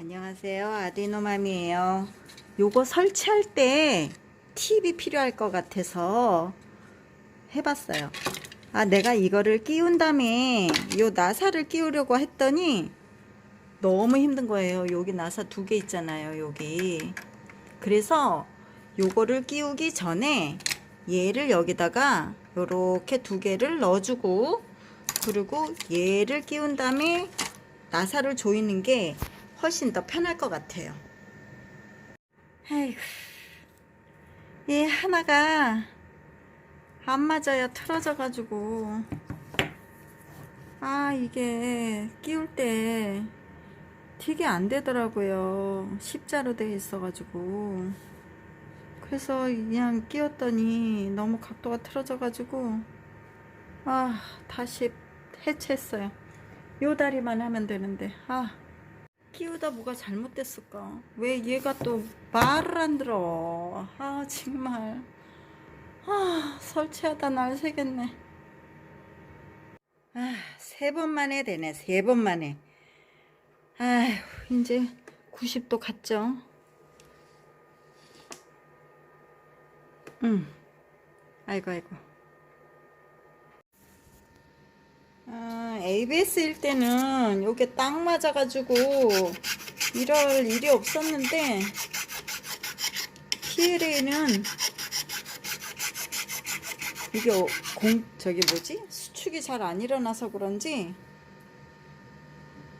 안녕하세요. 아디노맘이에요. 요거 설치할 때 팁이 필요할 것 같아서 해봤어요. 아, 내가 이거를 끼운 다음에 요 나사를 끼우려고 했더니 너무 힘든 거예요. 여기 나사 두 개 있잖아요. 여기. 그래서 요거를 끼우기 전에 얘를 여기다가 요렇게 두 개를 넣어주고 그리고 얘를 끼운 다음에 나사를 조이는 게 훨씬 더 편할 것 같아요. 아이고, 얘 하나가 안 맞아요. 틀어져 가지고. 아, 이게 끼울 때 되게 안 되더라고요. 십자로 되어 있어 가지고. 그래서 그냥 끼웠더니 너무 각도가 틀어져 가지고, 아, 다시 해체했어요. 요 다리만 하면 되는데, 아. 끼우다 뭐가 잘못됐을까? 왜 얘가 또 말을 안 들어? 아, 정말. 아, 설치하다 날 새겠네. 아, 세 번 만에 되네. 세 번 만에. 아휴, 이제 90도 갔죠? 응. 아이고, 아이고. 아, ABS일 때는 요게 딱 맞아가지고 이럴 일이 없었는데 PLA는 이게 어- 공 저기 뭐지 수축이 잘 안 일어나서 그런지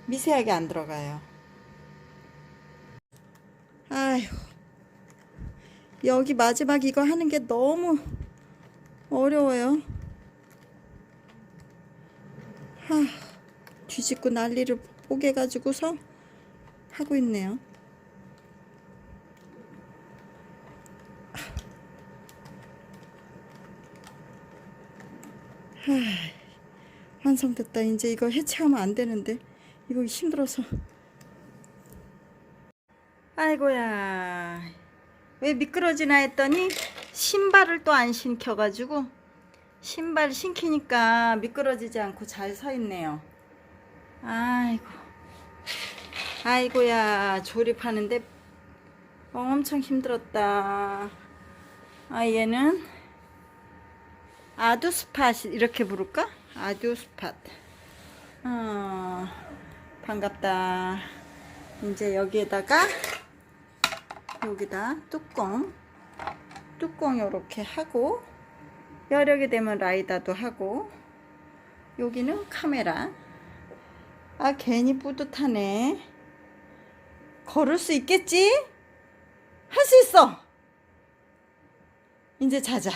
미세하게 안 들어가요. 아휴 여기 마지막 이거 하는 게 너무 어려워요. 하, 뒤집고 난리를 보게 가지고서 하고 있네요. 하, 완성됐다. 이제 이거 해체하면 안 되는데 이거 힘들어서. 아이고야. 왜 미끄러지나 했더니 신발을 또 안 신켜가지고 신발 신기니까 미끄러지지 않고 잘 서 있네요. 아이고. 아이고야. 조립하는데 엄청 힘들었다. 아, 얘는 아두스팟 이렇게 부를까? 아두스팟. 어, 반갑다. 이제 여기에다가 여기다 뚜껑 뚜껑 이렇게 하고 여력이 되면 라이다도 하고 여기는 카메라. 아 괜히 뿌듯하네. 걸을 수 있겠지? 할 수 있어. 이제 자자